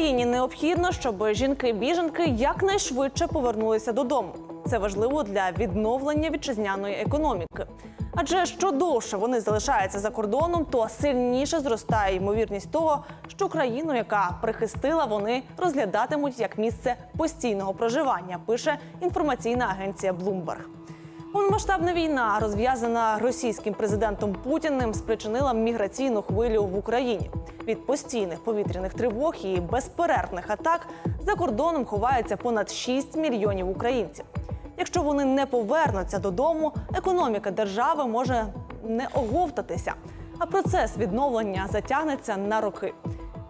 Україні необхідно, щоб жінки-біженки якнайшвидше повернулися додому. Це важливо для відновлення вітчизняної економіки. Адже що довше вони залишаються за кордоном, то сильніше зростає ймовірність того, що країну, яка прихистила, вони розглядатимуть як місце постійного проживання. Пише інформаційна агенція Bloomberg. Повномасштабна війна, розв'язана російським президентом Путіним, спричинила міграційну хвилю в Україні. Від постійних повітряних тривог і безперервних атак за кордоном ховається понад 6 мільйонів українців. Якщо вони не повернуться додому, економіка держави може не оговтатися, а процес відновлення затягнеться на роки.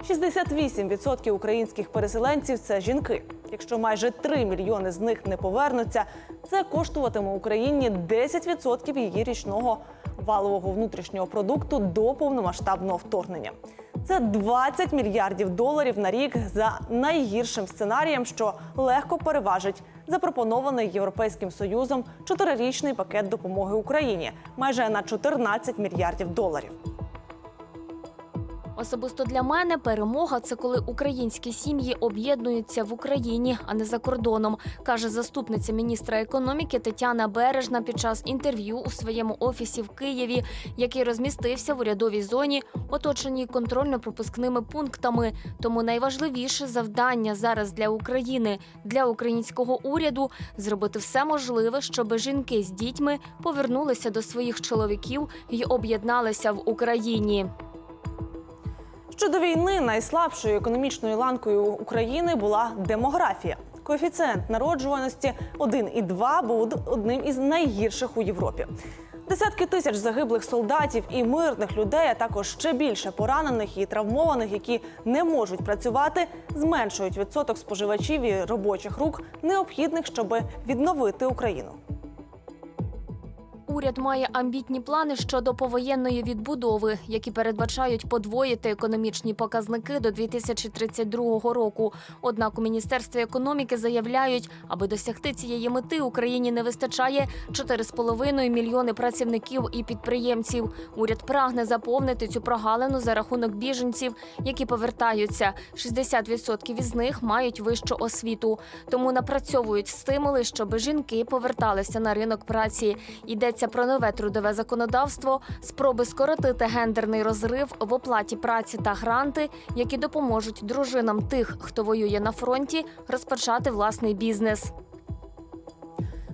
68% українських переселенців це жінки. Якщо майже 3 мільйони з них не повернуться, це коштуватиме Україні 10% її річного валового внутрішнього продукту до повномасштабного вторгнення. Це 20 мільярдів доларів на рік за найгіршим сценарієм, що легко переважить запропонований Європейським Союзом чотирирічний пакет допомоги Україні майже на 14 мільярдів доларів. Особисто для мене перемога це коли українські сім'ї об'єднуються в Україні, а не за кордоном, каже заступниця міністра економіки Тетяна Бережна під час інтерв'ю у своєму офісі в Києві, який розмістився в урядовій зоні, оточеній контрольно-пропускними пунктами. Тому найважливіше завдання зараз для України, для українського уряду зробити все можливе, щоб жінки з дітьми повернулися до своїх чоловіків і об'єдналися в Україні. Щодо війни найслабшою економічною ланкою України була демографія. Коефіцієнт народжуваності 1,2 був одним із найгірших у Європі. Десятки тисяч загиблих солдатів і мирних людей, а також ще більше поранених і травмованих, які не можуть працювати, зменшують відсоток споживачів і робочих рук, необхідних, щоб відновити Україну. Уряд має амбітні плани щодо повоєнної відбудови, які передбачають подвоїти економічні показники до 2032 року. Однак у міністерстві економіки заявляють, аби досягти цієї мети Україні не вистачає 4,5 мільйони працівників і підприємців. Уряд прагне заповнити цю прогалину за рахунок біженців, які повертаються. 60% із них мають вищу освіту. Тому напрацьовують стимули, щоб жінки поверталися на ринок праці. Йдеться про нове трудове законодавство, спроби скоротити гендерний розрив в оплаті праці та гранти, які допоможуть дружинам тих, хто воює на фронті, розпочати власний бізнес.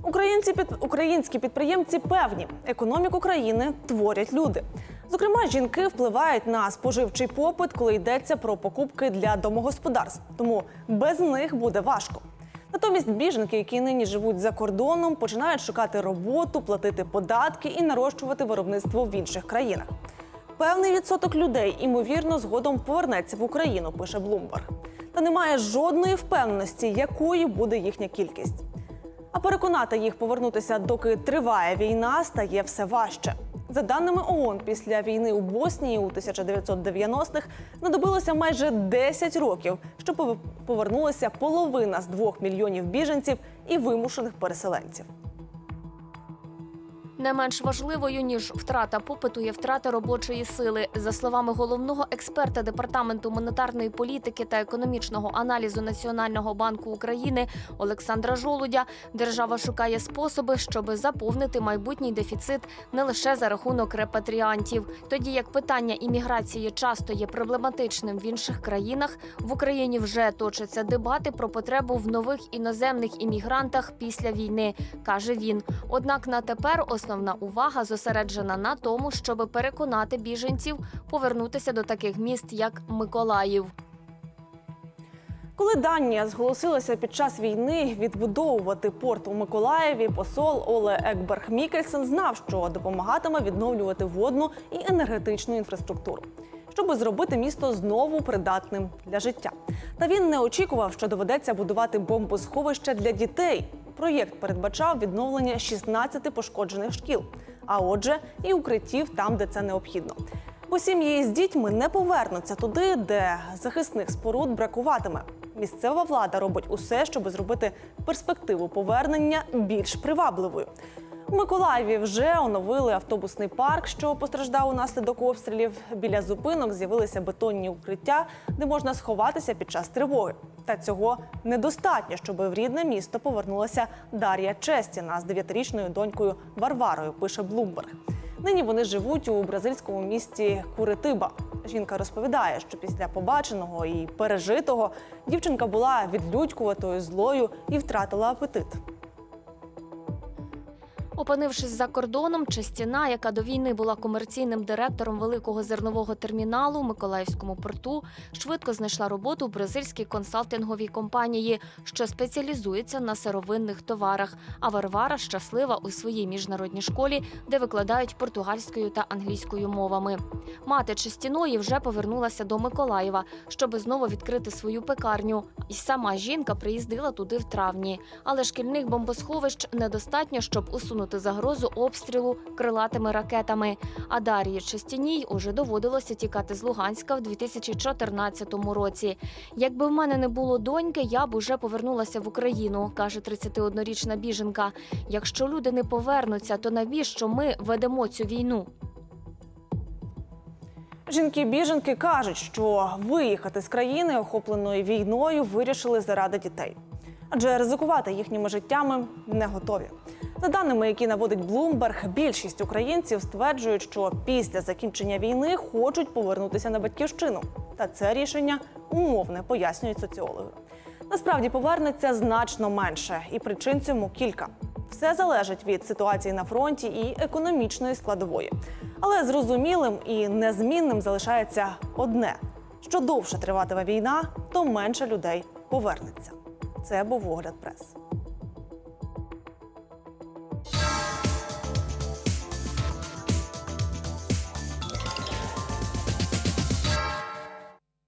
Українці під українські підприємці певні, економіку країни творять люди. Зокрема, жінки впливають на споживчий попит, коли йдеться про покупки для домогосподарств. Тому без них буде важко. Натомість біженки, які нині живуть за кордоном, починають шукати роботу, платити податки і нарощувати виробництво в інших країнах. Певний відсоток людей, імовірно, згодом повернеться в Україну, пише Bloomberg. Та немає жодної впевненості, якою буде їхня кількість. А переконати їх повернутися, доки триває війна, стає все важче. За даними ООН, після війни у Боснії у 1990-х знадобилося майже 10 років, щоб повернулася половина з двох мільйонів біженців і вимушених переселенців. Не менш важливою ніж втрата попиту є втрата робочої сили. За словами головного експерта департаменту монетарної політики та економічного аналізу Національного банку України Олександра Жолудя, держава шукає способи, щоб заповнити майбутній дефіцит не лише за рахунок репатріантів. Тоді як питання імміграції часто є проблематичним в інших країнах, в Україні вже точаться дебати про потребу в нових іноземних іммігрантах після війни, каже він. Однак на тепер основна увага зосереджена на тому, щоб переконати біженців повернутися до таких міст, як Миколаїв. Коли Данія зголосилася під час війни відбудовувати порт у Миколаєві, посол Оле Екберг Мікельсен знав, що допомагатиме відновлювати водну і енергетичну інфраструктуру, щоб зробити місто знову придатним для життя. Та він не очікував, що доведеться будувати бомбосховище для дітей. Проєкт передбачав відновлення 16 пошкоджених шкіл, а отже, і укриттів там, де це необхідно. Бо сім'ї з дітьми не повернуться туди, де захисних споруд бракуватиме. Місцева влада робить усе, щоб зробити перспективу повернення більш привабливою. У Миколаєві вже оновили автобусний парк, що постраждав унаслідок обстрілів. Біля зупинок з'явилися бетонні укриття, де можна сховатися під час тривоги. Та цього недостатньо, щоб в рідне місто повернулася Дар'я Честіна з дев'ятирічною донькою Варварою. Пише Блумберг. Нині вони живуть у бразильському місті Куритиба. Жінка розповідає, що після побаченого і пережитого дівчинка була відлюдькуватою, злою і втратила апетит. Опинившись за кордоном, Честіна, яка до війни була комерційним директором великого зернового терміналу у Миколаївському порту, швидко знайшла роботу у бразильській консалтинговій компанії, що спеціалізується на сировинних товарах. А Варвара щаслива у своїй міжнародній школі, де викладають португальською та англійською мовами. Мати Честіної вже повернулася до Миколаєва, щоб знову відкрити свою пекарню. І сама жінка приїздила туди в травні. Але шкільних бомбосховищ недостатньо, щоб усунути загрозу обстрілу крилатими ракетами. А Дар'ї Честіній уже доводилося тікати з Луганська в 2014 році. Якби в мене не було доньки, я б уже повернулася в Україну, каже 31-річна біженка. Якщо люди не повернуться, то навіщо ми ведемо цю війну? Жінки-біженки кажуть, що виїхати з країни, охопленої війною, вирішили заради дітей. Адже ризикувати їхніми життями не готові. За даними, які наводить Bloomberg, більшість українців стверджують, що після закінчення війни хочуть повернутися на батьківщину. Та це рішення умовне, пояснюють соціологи. Насправді повернеться значно менше, і причин цьому кілька. Все залежить від ситуації на фронті і економічної складової. Але зрозумілим і незмінним залишається одне: що довше триватиме війна, то менше людей повернеться. Це був огляд прес.